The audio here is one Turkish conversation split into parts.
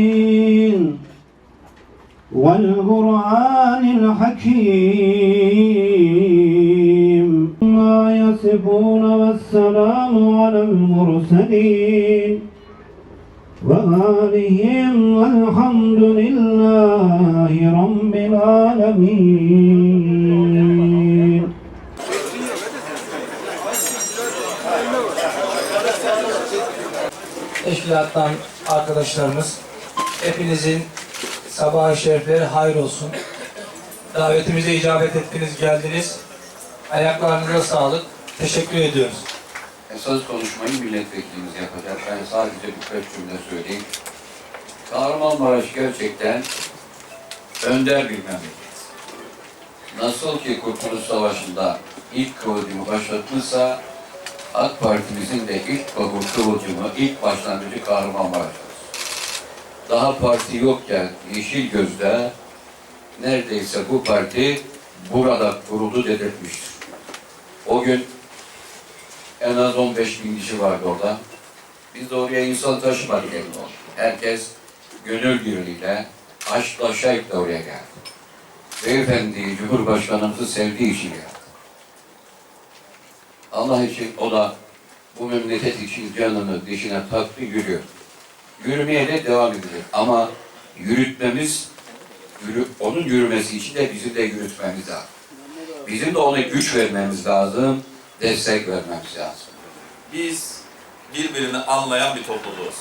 ياسين والقرآن الحكيم ما يصفون والسلام على المرسلين وآلهم والحمد لله رب العالمين. Teşkilattan arkadaşlarımız hepinizin sabah-ı şerifleri hayır olsun. Davetimize icabet ettiniz, geldiniz. Ayaklarınıza sağlık. Teşekkür ediyoruz. Esas konuşmayı milletvekilimiz yapacak. Ben sadece birkaç cümle söyleyeyim. Kahramanmaraş gerçekten önder bir memleket. Nasıl ki Kurtuluş Savaşı'nda ilk kıvılcımı başlatmışsa, AK Parti'mizin de ilk babur kıvılcımı, ilk başlangıcı Kahramanmaraş'tır. Daha parti yokken Yeşil Göz'de neredeyse bu parti burada kuruldu dedirtmiştir. O gün en az 15 bin kişi vardı orada. Biz de oraya insan taşımadık emin ol. Herkes gönül birliğiyle, aşkla şevkle oraya geldi. Beyefendi Cumhurbaşkanımızı sevdiği için geldi. Allah için o da bu memleket için canını dişine taktı yürüyor. Yürümeye de devam edecek. Ama yürütmemiz, yürü, onun yürümesi için de bizim de yürütmemiz lazım. Bizim de ona güç vermemiz lazım, destek vermemiz lazım. biz birbirini anlayan bir topluluğuz.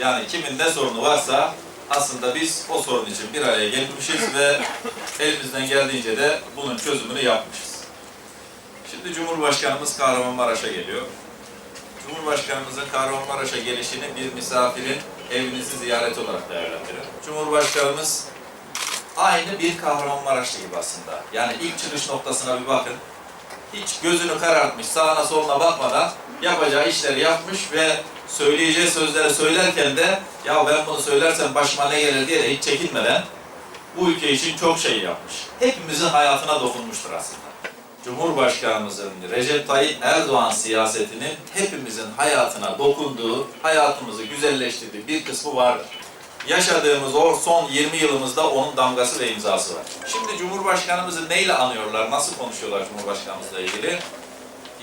Yani kimin ne sorunu varsa aslında biz o sorun için bir araya gelmişiz ve elimizden geldiğince de bunun çözümünü yapmışız. Şimdi Cumhurbaşkanımız Kahramanmaraş'a geliyor. Cumhurbaşkanımızın Kahramanmaraş'a gelişini bir misafirin evinizi ziyaret olarak değerlendirin. Cumhurbaşkanımız aynı bir Kahramanmaraşlı gibi aslında. Yani ilk çıkış noktasına bir bakın hiç gözünü karartmış, sağına soluna bakmadan yapacağı işleri yapmış ve söyleyeceği sözleri söylerken de ya ben bunu söylersem başıma ne gelir diye de hiç çekinmeden bu ülke için çok şey yapmış. Hepimizin hayatına dokunmuştur aslında. Cumhurbaşkanımızın Recep Tayyip Erdoğan siyasetinin hepimizin hayatına dokunduğu, hayatımızı güzelleştirdiği bir kısmı vardır. Yaşadığımız o son 20 yılımızda onun damgası ve imzası var. Şimdi Cumhurbaşkanımızı neyle anıyorlar, nasıl konuşuyorlar Cumhurbaşkanımızla ilgili?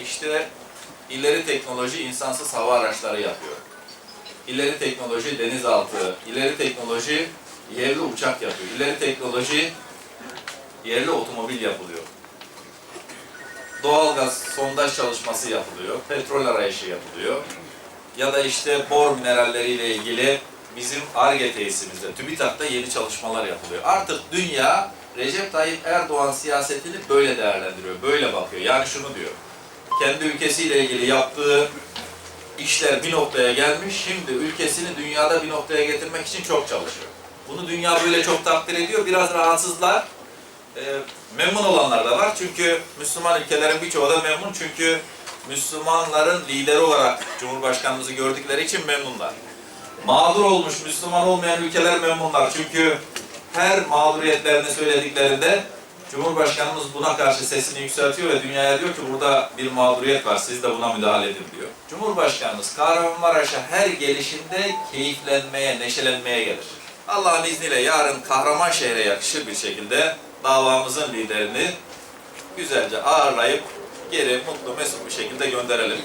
İşte ileri teknoloji insansız hava araçları yapıyor. İleri teknoloji denizaltı, ileri teknoloji yerli uçak yapıyor. İleri teknoloji yerli otomobil yapılıyor. Doğalgaz sondaj çalışması yapılıyor. Petrol arayışı yapılıyor. Ya da işte bor mineralleriyle ilgili bizim ARGE tesisimizde, TÜBİTAK'ta yeni çalışmalar yapılıyor. Artık dünya Recep Tayyip Erdoğan siyasetini böyle değerlendiriyor, böyle bakıyor. Yani şunu diyor, kendi ülkesiyle ilgili yaptığı işler bir noktaya gelmiş, şimdi ülkesini dünyada bir noktaya getirmek için çok çalışıyor. Bunu dünya böyle çok takdir ediyor. Biraz rahatsızlar, e, memnun olanlar da var. Çünkü Müslüman ülkelerin birçoğu da memnun. Çünkü Müslümanların lideri olarak Cumhurbaşkanımızı gördükleri için memnunlar. Mağdur olmuş Müslüman olmayan ülkeler memnunlar. Çünkü her mağduriyetlerini söylediklerinde Cumhurbaşkanımız buna karşı sesini yükseltiyor ve dünyaya diyor ki burada bir mağduriyet var, siz de buna müdahale edin diyor. Cumhurbaşkanımız Kahramanmaraş'a her gelişinde keyiflenmeye, neşelenmeye gelir. Allah'ın izniyle yarın Kahramanşehir'e yakışır bir şekilde davamızın liderini güzelce ağırlayıp geri mutlu mesut bir şekilde gönderelim.